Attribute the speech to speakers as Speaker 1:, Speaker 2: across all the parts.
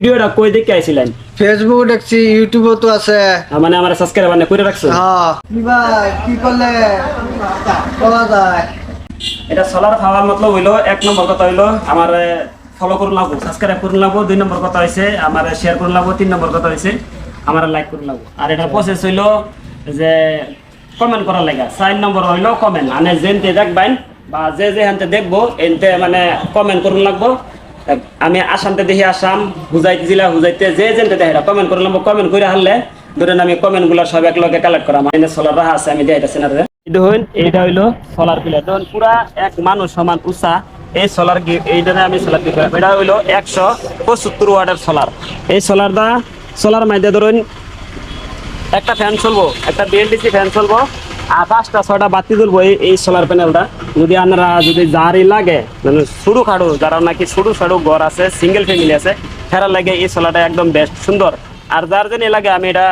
Speaker 1: ভিডিওটা কই দেখে আইছিলেন?
Speaker 2: ফেসবুক দেখছি ইউটিউবও তো আছে।
Speaker 1: মানে আমার সাবস্ক্রাইব মানে করে রাখছো?
Speaker 2: হ্যাঁ। কি ভাই কি করলে? বলা যায়।
Speaker 1: এটা সোলার খাওয়ার মতলব হইল এক নম্বর কথা হইল আমার ফলো করুন লাগবো সাবস্ক্রাইব করুন লাগবো দুই নম্বর কথা হইছে আমার শেয়ার করুন লাগবো তিন নম্বর কথা হইছে আমার লাইক করুন লাগবো। আর এটা প্রসেস হইল যে কমেন্ট করার লাগা। চার নম্বর হইল কমেন্ট মানে যেনতে দেখবেন বা যে যে হানতে দেখব, এনতে মানে কমেন্ট করুন লাগবো। আমি আসামতে দেখি আসাম, হুজাইতে জেলা, হুজাইতে যে যেনতে দেখে কমেন্ট করুন লাগবো। কমেন্ট করে হারলে ধরেন আমি কমেন্টগুলো সব এক লগে কালেক্ট করা। মানে সোলার রাহা আছে, আমি দেখাইতেছি না দেখুন এইটা হইল সোলার পিলার দেখুন পুরা এক মানুষ সমান উষা, এই সোলার এইটা আমি সোলার এটা হইল একশো পঁচাত্তর ওয়াটের সোলার এই সোলারটা সোলার মাধ্যমে ধরুন একটা ফ্যান চলবো, একটা বিএলডিসি ফ্যান চলবো, আর পাঁচটা, ছয়টা বাতি তুলবো এই সোলার প্যানেলটা যদি আপনারা যদি যারই লাগে মানে শুরু খাড়ু, যারা নাকি শুরু সাড়ু ঘর আছে সিঙ্গেল ফ্যামিলি আছে, ফেরার লাগে এই সোলারটা একদম বেস্ট সুন্দর। আর যার জন্য লাগে, আমি এটা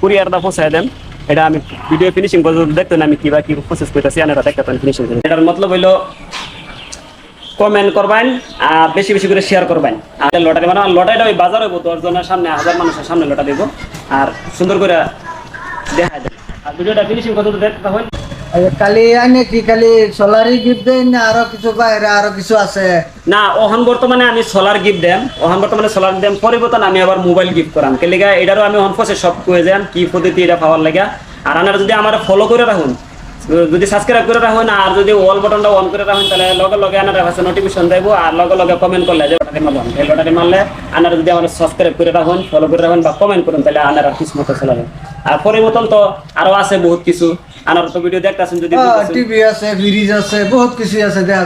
Speaker 1: কুরিয়ারটা পৌঁছায় দেন। এটা আমি ভিডিও ফিনিশিং করে দেখতেন আমি কিবা কি প্রসেস করতেছি, আপনারা দেখতেন ফিনিশিং এটার মতলব হইল কমেন্ট করবেন আর বেশি বেশি করে শেয়ার করবেন। আর লটারি মানে লটারিটা ওই বাজার হইব দশ জনের সামনে হাজার মানুষের সামনে লটা দিব। আর সুন্দর করে দেখা দেয় আর ভিডিওটা ফিনিশিং কত দেখতে হয়?
Speaker 2: কালি আনে কি খালি সোলারি গিফট দেন না আরও কিছু বাইরে আরও কিছু আছে?
Speaker 1: না ওহন বর্তমানে আমি সোলার গিফট দেম ওহন বর্তমানে সোলার দেম পরিবর্তন আমি আবার মোবাইল গিফট করাম। কে লেগা এটারও আমি অন ফসে সব কয়ে যান কি পদ্ধতি এটা পাওয়ার লেগা। আর আপনারা যদি আমার ফলো করে রাখুন যদি সাবস্ক্রাইব করে রাখুন আর যদি অল বাটনটা অন করে রাখুন তাহলে লগে লগে আপনারা কাছে নোটিফিকেশন দেব আর লগে লগে কমেন্ট করলে যে লটারি মারলাম এই লটারি মারলে আপনারা যদি আমার সাবস্ক্রাইব করে রাখুন ফলো করে রাখুন বা কমেন্ট করুন তাহলে আপনারা কিছু মতো চলাবেন আর পরিবর্তন তো আরও আছে বহুত কিছু। আপনারা তো ভিডিও দেখতেছেন যদি
Speaker 2: টিভি আছে ফ্রিজ আছে বহুত কিছু আছে দেখা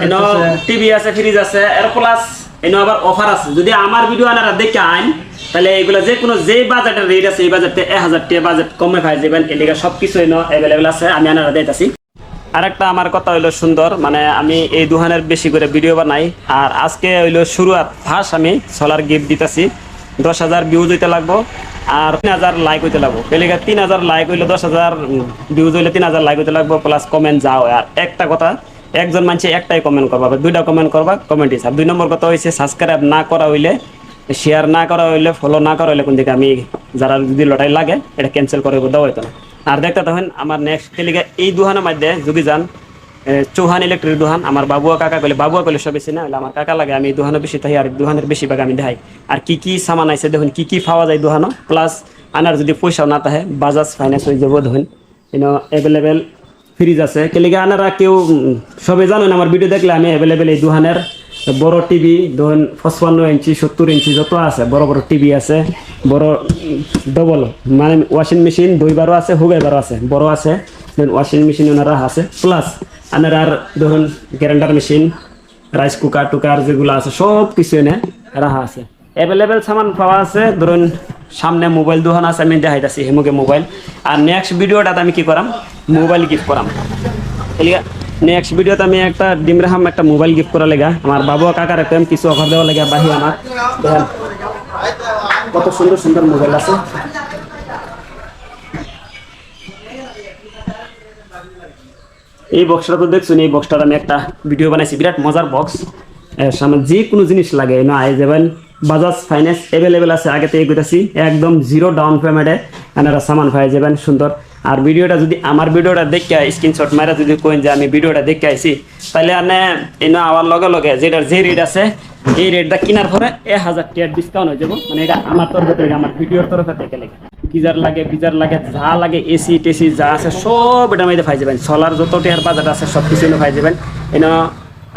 Speaker 1: টিভি আছে ফ্রিজ আছে এর প্লাস এনো আবার অফার আছে। যদি আমার ভিডিও আনারা দেখে আইন, তাহলে এগুলো যে কোনো যে বাজেটের রেট আছে, এই বাজেটে এক হাজার টাকা বাজেট কমে পাই যাবেন। এদিকে সব কিছু এনে অ্যাভেলেবেল আছে, আমি আনারা দিতেছি। আরেকটা আমার কথা হইল সুন্দর মানে আমি এই দুহানের বেশি করে ভিডিও বানাই। আর আজকে হইল শুরুয়াত ফার্স্ট আমি সোলার গিফট দিতেছি। দশ হাজার ভিউজ হইতে লাগবো, আর তিন হাজার লাইক হইতে লাগবো। পেলিকা তিন হাজার লাইক হইলে দশ হাজার ভিউজ হইলে তিন হাজার লাইক হইতে লাগবো প্লাস কমেন্ট যাও। আর একটা কথা একজন মানুষ একটাই কমেন্ট করবা বা দুইটা কমেন্ট করবা কমেন্ট হিসাব। দুই নম্বর কথা হয়েছে সাবস্ক্রাইব না করা হইলে শেয়ার না করা হইলে ফলো না করা হইলে কোন দিকে আমি, যারা যদি লটাই লাগে, এটা ক্যান্সেল করে দেওয়া হইতো না। আর দেখতে তখন আমার নেক্সট তেলিকা এই দুহানের মধ্যে যদি যান চৌহান ইলেকট্রিক দোহান, আমার বাবুয়া কাকা কইলে বাবুয়া কইলে সব বেশি না হলে আমার কাকা লাগে, আমি দোহানো বেশি তাই আর দোহানের বেশি ভাগ আমি দেখাই। আর কি কি সামান আছে দেখুন, কি কি পাওয়া যায় দোহানো প্লাস আনার যদি পয়সাও না থাকে, বাজাজ ফাইন্যান্স হয়ে যাব, দেখুন। ইনো অ্যাভেলেবেল ফ্রিজ আছে। কেলিকে আনারা কেউ সবে জানেন, আমার ভিডিও দেখলে আমি অ্যাভেলেবেল এই দোহানের বড় টিভি ধরুন পঁচপান্ন ইঞ্চি, সত্তর ইঞ্চি যত আছে, বড় বড় টিভি আছে, বড় ডবল মানে ওয়াশিং মেশিন দুইবারও আছে, হুগাইবারও আছে, বড় আছে ওয়াশিং মেশিন ওনারা আছে। প্লাস আনার আর ধরুন গ্যারেন্ডার মেশিন রাইস কুকার টুকার যেগুলো আছে সব কিছু এনে রাখা আছে। অ্যাভেলেবেল সামান পাওয়া আছে, ধরুন সামনে মোবাইল দোকান আছে, আমি দেখাইতেছি হেমুকে মোবাইল আর নেক্সট ভিডিওটাতে আমি কি করাম? মোবাইল গিফট করাম। ঠিক নেক্সট ভিডিওতে আমি একটা ডিমরাহাম একটা মোবাইল গিফট করা লেগা। আমার বাবু কাকার একটা কিছু অফার দেওয়া লেগা, বাহি আমার। কত সুন্দর সুন্দর মোবাইল আছে। এই বক্সটা তো দেখছেন, এই বক্সটার আমি একটা ভিডিও বানাইছি, বিরাট মজার বক্স এর সামনে যে কোনো জিনিস লাগে না আই যাবেন বাজাজ ফাইন্যান্স অ্যাভেলেবেল আছে, আগে থেকে কইতাছি, একদম জিরো ডাউন পেমেন্টে আপনারা সামান পাই যাবেন, সুন্দর। আর ভিডিওটা যদি আমার ভিডিওটা দেখে স্ক্রিনশট মারা যদি কইন যে আমি ভিডিওটা দেখে আইছি, তাহলে আনে এনে আমার লগে লগে যেটার যে রেট আছে, এই রেটটা কেনার পরে এক হাজার টাকার ডিসকাউন্ট হয়ে যাব। মানে এটা আমার তরফ থেকে, আমার ভিডিওর তরফ থেকে লেগে। গিজার লাগে গিজার লাগে, যা লাগে এসি টেসি, যা আছে, সব এটা মধ্যে পাই যাবেন সোলার যত টিয়ার বাজার আছে, সব কিছু এনে পাই যাবেন এনে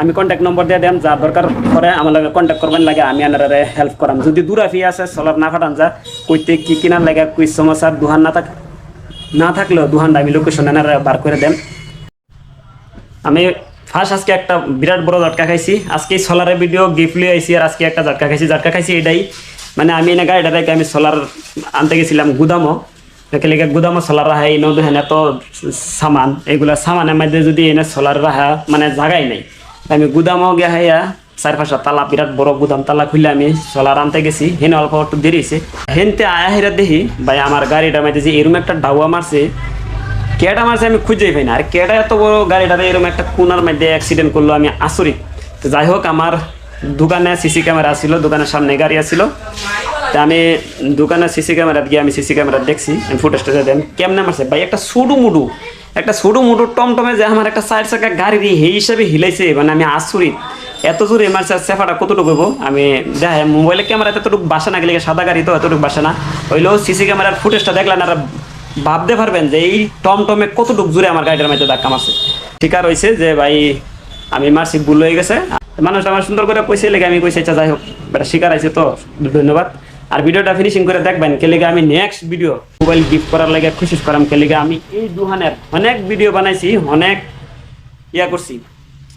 Speaker 1: আমি কন্ট্যাক্ট নম্বর দিয়ে দেন যা দরকার করে আমার লাগে কন্ট্যাক্ট করবেন লাগে, আমি আনারে হেল্প করাম। যদি দূরাফি আছে সোলার না ফাটান যা, কইতে কি কিনার লাগে, কুই সমস্যার দুহান না থাক। না থাকলেও দুহানটা আমি লোকেশন এনারে বার করে দেন। আমি ফার্স্ট আজকে একটা বিরাট বড় ঝটকা খাইছি। আজকে সোলারের ভিডিও গিফট লিয়ে আইছি আর আজকে একটা ঝটকা খাইছি। ঝটকা খাইছি এটাই। মানে আমি এনে গাড়িটা রেখে আমি সোলার আনতে গেছিলাম গুদামও। একে লেগে গুদামও সোলার রাখা এই নদী এত সামান। এইগুলা সামানের মধ্যে যদি এনে সোলার রাখা মানে জাগাই নাই। আমি গুদামও গিয়া হাইয়া চার পাঁচটা তালা, বিরাট বড় গুদাম তালা খুলে আমি সোলার আনতে গেছি। হেন অল্প একটু দেরি হয়েছে। হেনতে আয়া হেরা দেখি, ভাই, আমার গাড়িটার মধ্যে যে এরম একটা ডাউয়া মারছে কেটা মারছে আমি খুঁজেই পাই না। আর কেটা এত বড় গাড়িটাতে এরকম একটা কোনার মধ্যে অ্যাক্সিডেন্ট করল আমি আসরিত তো যাই হোক, আমার দোকানে সিসি ক্যামেরা ছিল, দোকানের সামনে গাড়ি আছিল। তা আমি দোকানের সিসি ক্যামেরা গিয়ে আমি সিসি ক্যামেরা দেখছি, আমি ফুটেজটা দেন, কেমনে মারছে? ভাই, একটা সুডু মুডু, একটা সুডু মুডু টমটমে যে আমার একটা সাইড চাকা গাড়ি সেই হিসাবে হিলাইছে মানে আমি আসরিত এত জোরে মারছে, আর সেফাটা কতটুকু হইব? আমি দেখে মোবাইলের ক্যামেরা এতটুকু বাসা না গেলে সাদা গাড়ি তো এতটুকু বাসা না? হইলেও সিসি ক্যামেরার ফুটেজটা দেখলেন, আর ভাবতে পারবেন যে এই টমটমে কতটুকু জোরে আমার গাড়িটার মধ্যে ধাক্কা মারছে। ঠিকার হয়েছে যে ভাই, আমি মারছি, ভুল হয়ে গেছে। মানুষ আমার সুন্দর করে পয়সা লেগে আমি পয়সা যাই হোক এটা শিকার আছে তো, ধন্যবাদ। আর ভিডিওটা ফিনিশিং করে দেখবেন কে লেগে আমি নেক্সট ভিডিও মোবাইল গিফট করার লাগে, খুশি করাম কে লেগে আমি এই দুহানের অনেক ভিডিও বানাইছি, অনেক ইয়া করছি।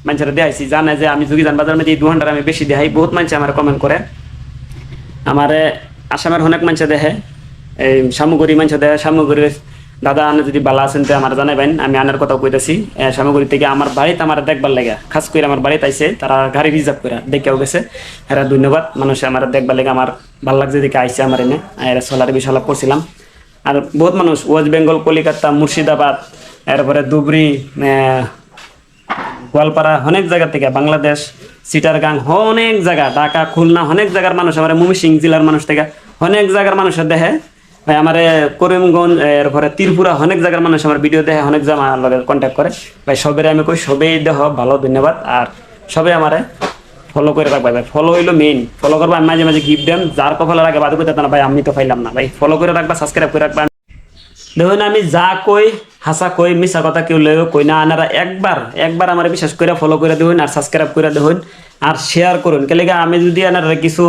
Speaker 1: মানুষেরা দেখাইছি জানে যে আমি যোগীজান বাজার মধ্যে এই দুহানটার আমি বেশি দেখাই। বহুত মানুষ আমার কমেন্ট করে। আমারে আসামের অনেক মানুষ দেখে এই সামুগুড়ি মানুষ দেখে সামুগুড়ির দাদা আনে যদি বালা আছেন তো আমার জানাবেন আমি আনার কথা কইতেছি। সামুগুড়ি থেকে আমার বাড়িতে আমার দেখবার লাগে খাস করে আমার বাড়িতে আইসে তারা গাড়ি রিজার্ভ করে দেখেও গেছে। এরা ধন্যবাদ মানুষে আমার দেখবার লাগে আমার ভালো লাগছে দেখে আইছে আমার এনে। এরা সোলার বিষয় আলাপ করছিলাম। আর বহুত মানুষ ওয়েস্ট বেঙ্গল কলিকাতা মুর্শিদাবাদ এরপরে আহ, গোয়ালপাড়া অনেক জায়গা থেকে বাংলাদেশ, সিটারগাং অনেক জায়গা, ঢাকা, খুলনা অনেক জায়গার মানুষ, আমার ময়মনসিংহ জেলার মানুষ থেকে অনেক জায়গার মানুষের দেখে ভাই, আমার করিমগঞ্জ, এরপরে ত্রিপুরা অনেক জায়গার মানুষ আমার ভিডিও দেখে অনেক জায়গা আমার লগে কন্ট্যাক্ট করে। ভাই, সবের আমি কই, সবেই দেহ ভালো, ধন্যবাদ। আর সবে আমারে ফলো করে রাখবে, ভাই। ফলো হইল মেইন ফলো করব আমি মাঝে মাঝে গিফট দেন। যার কপালের আগে বাদ করতে না, ভাই, আমি তো পাইলাম না, ভাই। ফলো করে রাখবা সাবস্ক্রাইব করে রাখবা। দেখুন, আমি যা কই হাসা কই মিশা কথা কেউ লেও কই না, আনারা একবার একবার আমার বিশ্বাস করে ফলো করে দেখুন আর সাবস্ক্রাইব করে দেখুন আর শেয়ার করুন। কি আমি যদি আনারা কিছু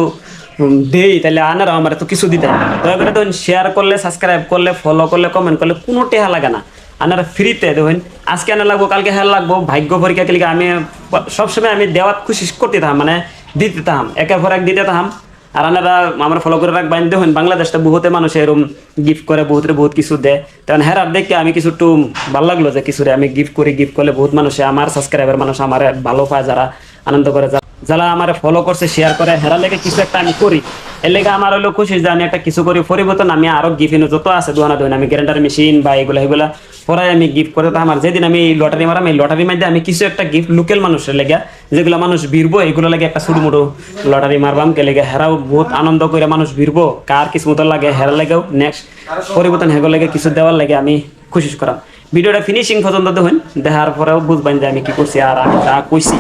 Speaker 1: দেই তাহলে আনারা আমার তো কিছু দিতে। দয়া করে দেখুন শেয়ার করলে সাবস্ক্রাইব করলে ফলো করলে কমেন্ট করলে কোনো টেহা লাগে না। আনারা ফ্রিতে দেখুন আজকে আনা লাগবো, কালকে হ্যাঁ লাগবো, ভাগ্য পরীক্ষা কি আমি সবসময় আমি দেওয়াত খুশি করতে থাম মানে দিতে থাম একের পর এক দিতে থাম আর আনারা আমরা ফলো করে রাখবেন দেখুন বাংলাদেশটা বহুতে মানুষ এরকম গিফট করে বহুতে বহুত কিছু দেয়। তখন হ্যাঁ দেখে আমি কিছু একটু ভালো লাগল যে কিছু আমি গিফট করি গিফট করলে বহুত মানুষে, আমার সাবস্ক্রাইবার মানুষ আমার ভালো পায়, যারা আনন্দ করে যারা- আমার ফলো করছে শেয়ার করে হেরা লেগে কিছু একটা আমি করি। এর লেগে আমার হলো খুশি যে আমি একটা কিছু করি। পরিবর্তন আমি আরও গিফট যত আছে দোয়ানা দোয়ান, আমি গ্যারেন্টার মেশিন বা এগুলো, এগুলা পরে আমি গিফট করে আমার যেদিন আমি লটারি মারাম এই লটারির মধ্যে আমি কিছু একটা গিফট লোকাল মানুষের লেগে, যেগুলো মানুষ ভিড়বো, এগুলো লাগে একটা ছোট মোটো লটারি মারবাম, কে লেগে হেরাও, বহুত আনন্দ করে মানুষ ভিড়বো, কার কিছু মতো লাগে হেরা লাগেও নেক্সট পরিবর্তন হেগো লাগে কিছু দেওয়ার লাগে আমি খুশি করাম। ভিডিওটা ফিনিশিং পর্যন্ত দেখুন, দেখার পরেও বুঝবেন যে আমি কি করছি আর আমি যা কইছি।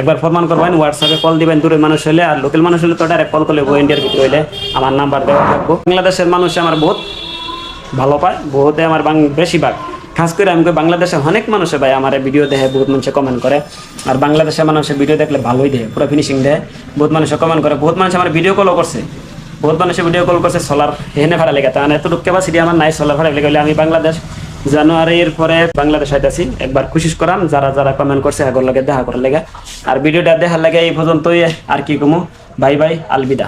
Speaker 1: একবার ফরমান করবেন হোয়াটসঅ্যাপে কল দিবেন, দূরের মানুষ হলে আর লোকাল মানুষ হলে তো ডাইরেক্ট কল করলে ইন্ডিয়ার ভিতরে হইলে আমার নাম্বার দেওয়া থাকব। বাংলাদেশের মানুষ আমার বহুত ভালো পায়, বহুতে আমার বাং বেশিরভাগ। খাস করে আমি বাংলাদেশে অনেক মানুষে ভাই আমার ভিডিও দেখে বহুত মানুষে কমেন্ট করে। আর বাংলাদেশের মানুষের ভিডিও দেখলে ভালোই দেয় পুরো ফিনিশিং দেয় বহুত মানুষে কমেন্ট করে, বহুত মানুষ আমার ভিডিও কলও করছে। বহুত মানুষে ভিডিও কল করছে সোলার হেনে ভাড়া লেগে। তার এতটুকু ক্যাপাসিটি আমার নাই সোলার ভাড়া লেগে। আমি বাংলাদেশ জানুয়ারির পরে বাংলাদেশ আইতাছি। একবার খুশি করাম, যারা যারা কমেন্ট করছে আগর লাগে দেখা করার লেগে। আর ভিডিওটা দেখার লাগে এই পর্যন্তই, আর কি কমু? Bye bye, Alvida.